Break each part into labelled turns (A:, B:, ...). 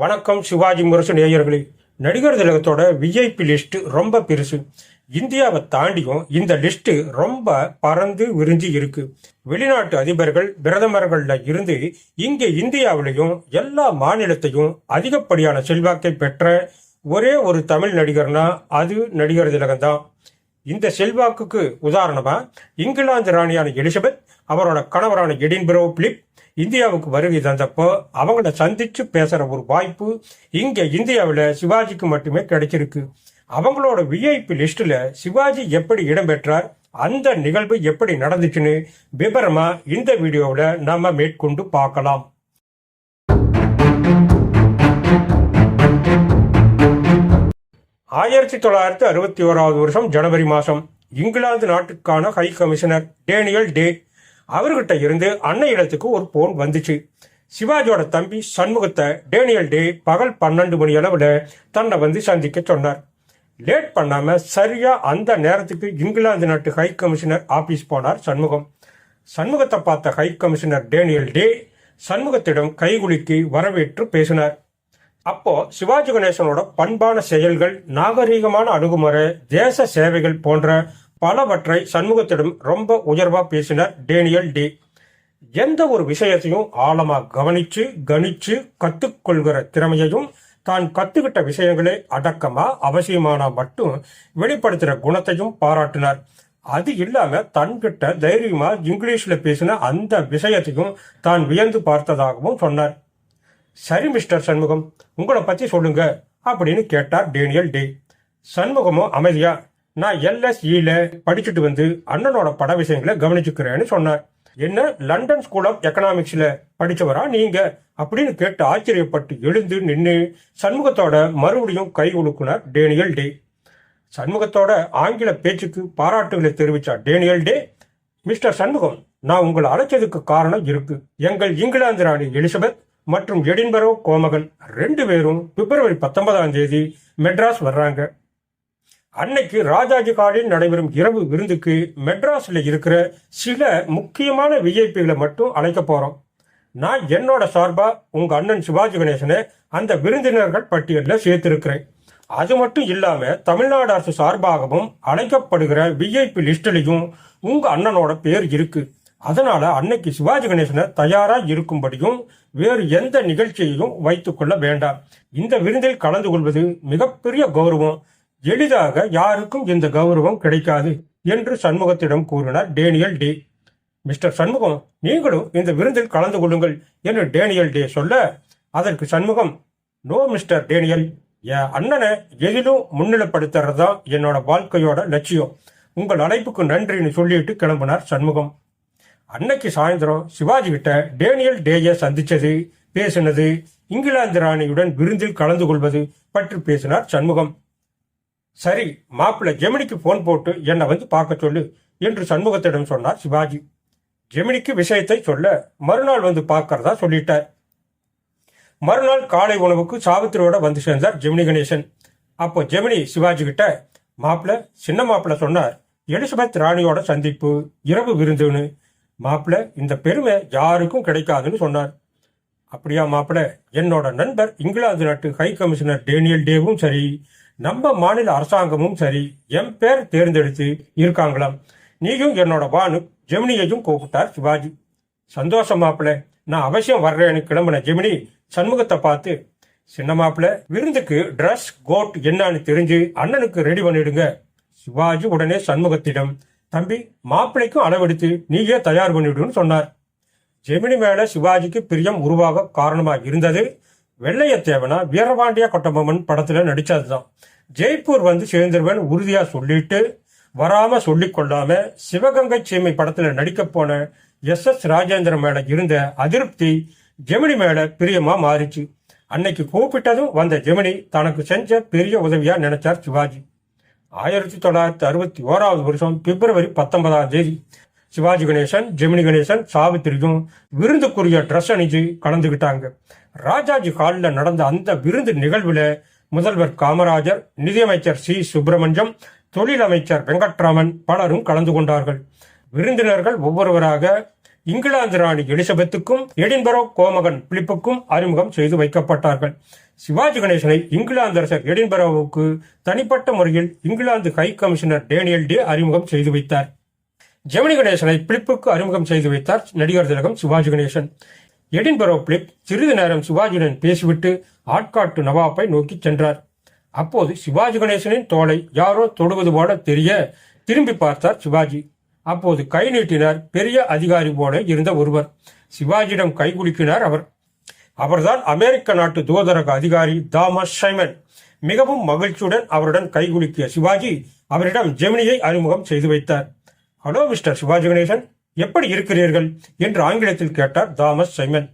A: வணக்கம் சிவாஜி முரசு நேயர்களே. நடிகர் திலகத்தோட விஐபி லிஸ்ட் ரொம்ப பெருசு. இந்தியாவை தாண்டியும் இந்த லிஸ்ட் ரொம்ப பறந்து விரிஞ்சு இருக்கு. வெளிநாட்டு அதிபர்கள் பிரதமர்கள்ல இருந்து இங்கே இந்தியாவிலையும் எல்லா மாநிலத்தையும் அதிகப்படியான செல்வாக்கை பெற்ற ஒரே ஒரு தமிழ் நடிகர்னா அது நடிகர் திலகம் தான் இந்த செல்வாக்குக்கு உதாரணமா இங்கிலாந்து ராணியான எலிசபெத் அவரோட கணவரான எடின்பரோ பிலிப் இந்தியாவுக்கு வருகை தந்தப்போ அவங்கள சந்திச்சு பேசுற ஒரு வாய்ப்பு இங்க இந்தியாவில் சிவாஜிக்கு மட்டுமே கிடைச்சிருக்கு. அவங்களோட விஐபி லிஸ்ட்ல சிவாஜி எப்படி இடம்பெற்றார் அந்த நிகழ்வு எப்படி நடந்துச்சுன்னு விபரமா இந்த வீடியோவில் நாம மேற்கொண்டு பார்க்கலாம். ஆயிரத்தி தொள்ளாயிரத்தி அறுபத்தி ஓராவது வருஷம் ஜனவரி மாதம் இங்கிலாந்து நாட்டுக்கான ஹை கமிஷனர் டேனியல் டே அவர்கிட்ட இருந்து அன்னை இடத்துக்கு ஒரு போன் வந்துச்சு. சிவாஜியோட தம்பி சண்முகத்தை டேனியல் டே பகல் பன்னெண்டு மணி அளவில் தன்னை வந்து சந்திக்க சொன்னார். லேட் பண்ணாம சரியா அந்த நேரத்துக்கு இங்கிலாந்து நாட்டு ஹை கமிஷனர் ஆபீஸ் போனார் சண்முகம். சண்முகத்தை பார்த்த ஹை கமிஷனர் டேனியல் டே சண்முகத்திடம் கைகுலுக்கி வரவேற்று பேசினார். அப்போ சிவாஜி கணேசனோட பண்பான செயல்கள் நாகரீகமான அணுகுமுறை தேச சேவைகள் போன்ற பலவற்றை சண்முகத்திடம் ரொம்ப உயர்வா பேசினார் டேனியல் டே. எந்த ஒரு விஷயத்தையும் ஆழமா கவனிச்சு கணிச்சு கத்துக்கொள்கிற திறமையையும் தான் கத்துக்கிட்ட விஷயங்களை அடக்கமா அவசியமானா மட்டும் வெளிப்படுத்துற குணத்தையும் பாராட்டினார். அது இல்லாம தன்கிட்ட தைரியமா இங்கிலீஷ்ல பேசின அந்த விஷயத்தையும் தான் வியந்து பார்த்ததாகவும் சொன்னார். சரி மிஸ்டர் சண்முகம் உங்களை பத்தி சொல்லுங்க அப்படின்னு கேட்டார் டேனியல் டே. சண்முகமும் அமைதியா நான் எல்எஸ்இல படிச்சுட்டு வந்து அண்ணனோட பட விஷயங்களை கவனிச்சுக்கிறேன்னு சொன்னார். என்ன லண்டன் ஸ்கூல் ஆஃப் எக்கனாமிக்ஸ்ல படிச்சவரா நீங்க? அப்படின்னு கேட்டு ஆச்சரியப்பட்டு எழுந்து நின்று சண்முகத்தோட மறுபடியும் கை உழுக்குனார் டேனியல் டே. சண்முகத்தோட ஆங்கில பேச்சுக்கு பாராட்டுகளை தெரிவித்தார் டேனியல் டே. மிஸ்டர் சண்முகம் நான் உங்களை அழைச்சதுக்கு காரணம் இருக்கு. எங்கள் இங்கிலாந்து ராணி எலிசபெத் மற்றும் எடின்பரோ கோமகன் ரெண்டு பேரும் பிப்ரவரி பத்தொன்பதாம் தேதி மெட்ராஸ் வர்றாங்க. அன்னைக்கு ராஜாஜி காலில் நடைபெறும் இரவு விருந்துக்கு மெட்ராஸில் இருக்கிற சில முக்கியமான விஐபிகளை மட்டும் அழைக்க போகிறோம் நான் என்னோட சார்பாக உங்கள் அண்ணன் சிவாஜி கணேசனை அந்த விருந்தினர்கள் பட்டியலில் சேர்த்திருக்கிறேன். அது மட்டும் இல்லாமல் தமிழ்நாடு அரசு சார்பாகவும் அழைக்கப்படுகிற விஐபி லிஸ்ட்லயும் உங்கள் அண்ணனோட பேர் இருக்கு. அதனால் அன்னைக்கு சிவாஜி கணேசனை தயாராக இருக்கும்படியும் வேறு எந்த நிகழ்ச்சியையும் வைத்துக்கொள்ள வேண்டாம். இந்த விருந்தில் கலந்து கொள்வது மிகப்பெரிய கௌரவம். எளிதாக யாருக்கும் இந்த கௌரவம் கிடைக்காது என்று சண்முகத்திடம் கூறினார் டேனியல் டே. மிஸ்டர் சண்முகம் நீங்களும் இந்த விருந்தில் கலந்து கொள்ளுங்கள் என்று டேனியல் டே சொல்ல அதற்கு சண்முகம் நோ மிஸ்டர் டேனியல் என் அண்ணனை எதிலும் முன்னிலைப்படுத்துறது தான் என்னோட வாழ்க்கையோட லட்சியம். உங்கள் அழைப்புக்கு நன்றின்னு சொல்லிட்டு கிளம்பினார் சண்முகம். அன்னைக்கு சாயந்தரம் சிவாஜி கிட்ட டேனியல் டேயை சந்திச்சது பேசினது இங்கிலாந்து ராணியுடன் விருந்தில் கலந்து கொள்வது பற்றி பேசினார் சண்முகம். சரி மாப்பிள்ளை ஜெமினிக்கு போன் போட்டு என்னை வந்து பார்க்க சொல்லு என்று சண்முகத்திடம் சொன்னார் சிவாஜி. ஜெமினிக்கு விஷயத்தை சொல்ல மறுநாள் வந்து பார்க்கறதா சொல்லிட்டார். மறுநாள் காலை உணவுக்கு சாவித்திரியோட வந்து சேர்ந்தார் ஜெமினி கணேசன். அப்போ ஜெமினி சிவாஜி கிட்ட மாப்பிள்ள சின்ன மாப்பிள்ள சொன்னார் எலிசபெத் ராணியோட சந்திப்பு இரவு விருந்துன்னு. மாப்பிள்ள இந்த பெருமை யாருக்கும் கிடைக்காதுன்னு சொன்னார். அப்படியா மாப்பிள்ள என்னோட நண்பர் இங்கிலாந்து நாட்டு ஹை கமிஷனர் டேனியல் டேவும் சரி. நம்ம மாநில அரசாங்கமும் சரி என் பேர் தேர்ந்தெடுத்து இருக்காங்களாம். நீயும் என்னோட வானு ஜெமினியையும் கூப்பிட்டார் சிவாஜி. சந்தோஷம் மாப்பிள்ள நான் அவசியம் வர்றேன்னு கிளம்பின ஜெமினி சண்முகத்தை பார்த்து சின்ன மாப்பிள்ள விருந்துக்கு ட்ரெஸ் கோட் என்னன்னு தெரிஞ்சு அண்ணனுக்கு ரெடி பண்ணிடுங்க. சிவாஜி உடனே சண்முகத்திடம் தம்பி மாப்பிள்ளைக்கும் அளவெடுத்து நீயே தயார் பண்ணிவிடுன்னு சொன்னார். ஜெமினி மேல சிவாஜிக்கு பிரியம் உருவாக காரணமா இருந்தது வெள்ளையத்தேவனா வீரபாண்டிய கொட்டபொம்மன் படத்துல நடிச்சதுதான். ஜெய்ப்பூர் வந்து சேர்ந்துருவேன் உறுதியா சொல்லிட்டு வராம சொல்லி கொள்ளாம சிவகங்கை சீமை படத்துல நடிக்க போன எஸ் எஸ் ராஜேந்திரன் மேல இருந்த அதிருப்தி ஜெமினி மேல பிரியமா மாறிச்சு. அன்னைக்கு கூப்பிட்டதும் வந்த ஜெமினி தனக்கு செஞ்ச பெரிய உதவியா நினைச்சார் சிவாஜி. ஆயிரத்தி தொள்ளாயிரத்தி அறுபத்தி ஓராவது வருஷம் பிப்ரவரி பத்தொன்பதாம் தேதி சிவாஜி கணேசன் ஜெமினி கணேசன் சாவித்திரியும் விருந்துக்குரிய ட்ரெஸ் அணிஞ்சு கலந்துகிட்டாங்க. ராஜாஜி ஹாலில் நடந்த அந்த விருந்து நிகழ்வில் முதல்வர் காமராஜர் நிதியமைச்சர் சி. சுப்பிரமணியம் தொழில் அமைச்சர் வெங்கட்ராமன் பலரும் கலந்து கொண்டார்கள். விருந்தினர்கள் ஒவ்வொருவராக இங்கிலாந்து ராணி எலிசபெத்துக்கும் எடின்பரோ கோமகன் பிலிப்புக்கும் அறிமுகம் செய்து வைக்கப்பட்டார்கள். சிவாஜி கணேசனை இங்கிலாந்து அரசர் எடின்பரோவுக்கு தனிப்பட்ட முறையில் England high commissioner Daniel Day அறிமுகம் செய்து வைத்தார். ஜெமினி கணேசனை பிளிப்புக்கு அறிமுகம் செய்து வைத்தார் நடிகர் திலகம் சிவாஜி கணேசன். எடின்பரோ பிளிப் சிறிது நேரம் சிவாஜியுடன் பேசிவிட்டு ஆட்காட்டு நவாப்பை நோக்கி சென்றார். அப்போது சிவாஜி கணேசனின் தோலை யாரோ தொடுவது போல தெரிய திரும்பி பார்த்தார் சிவாஜி. அப்போது கை நீட்டினார் பெரிய அதிகாரி போல இருந்த ஒருவர். சிவாஜியிடம் கை குலுக்கினார் அவர். அவர்தான் அமெரிக்க நாட்டு தூதரக அதிகாரி தாமஸ் சைமன். மிகவும் மகிழ்ச்சியுடன் அவருடன் கைகுலுக்கிய சிவாஜி அவரிடம் ஜெமினியை அறிமுகம் செய்து வைத்தார். ஹலோ மிஸ்டர் சிவாஜி கணேசன் எப்படி இருக்கிறீர்கள்? என்று ஆங்கிலத்தில் கேட்டார் தாமஸ் சைமன்.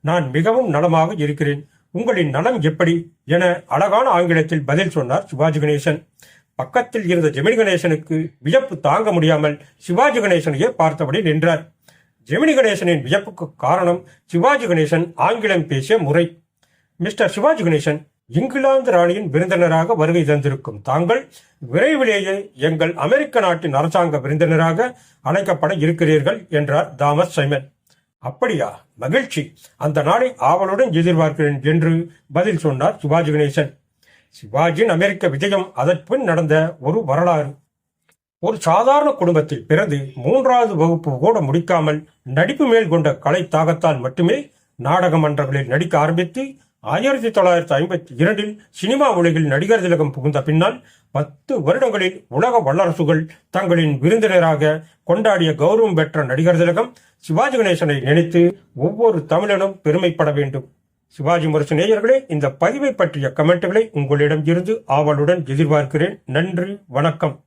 A: நான் மிகவும் நலமாக இருக்கிறேன். உங்களின் நலம் எப்படி? என அழகான ஆங்கிலத்தில் பதில் சொன்னார் சிவாஜி கணேசன் பக்கத்தில் இருந்த ஜெமினி கணேசனுக்கு வியப்பு தாங்க முடியாமல் சிவாஜி கணேசனையே பார்த்தபடி நின்றார். ஜெமினி கணேசனின் வியப்புக்கு காரணம் சிவாஜி கணேசன் ஆங்கிலம் பேசிய முறை. மிஸ்டர் சிவாஜி கணேசன் இங்கிலாந்து ராணியின் விருந்தினராக வருகை தந்திருக்கும் தாங்கள் விரைவிலேயே எங்கள் அமெரிக்க நாட்டின் அரசாங்க விருந்தினராக அழைக்கப்பட இருக்கிறீர்கள் என்றார் தாமஸ் சைமன். அப்படியா? மகிழ்ச்சி. அந்த நாளை ஆவலுடன் எதிர்பார்க்கிறேன் என்று பதில் சொன்னார் சிவாஜி கணேசன். சிவாஜியின் அமெரிக்க விஜயம் அதற்பின் நடந்த ஒரு வரலாறு. ஒரு சாதாரண குடும்பத்தில் பிறந்து மூன்றாவது வகுப்பு கூட முடிக்காமல் நடிப்பு மேல் கொண்ட கலை தாகத்தால் மட்டுமே நாடக மன்றங்களில் நடிக்க ஆரம்பித்து ஆயிரத்தி தொள்ளாயிரத்தி ஐம்பத்தி இரண்டில் சினிமா உலகில் நடிகர் திலகம் புகுந்த பின்னால் பத்து வருடங்களில் உலக வல்லரசுகள் தங்களின் விருந்தினராக கொண்டாடிய கௌரவம் பெற்ற நடிகர் திலகம் சிவாஜி கணேசனை நினைத்து ஒவ்வொரு தமிழனும் பெருமைப்பட வேண்டும். சிவாஜி முரசு நேயர்களே இந்த பதிவை பற்றிய கமெண்ட்களை உங்களிடம் இருந்து ஆவலுடன் எதிர்பார்க்கிறேன். நன்றி வணக்கம்.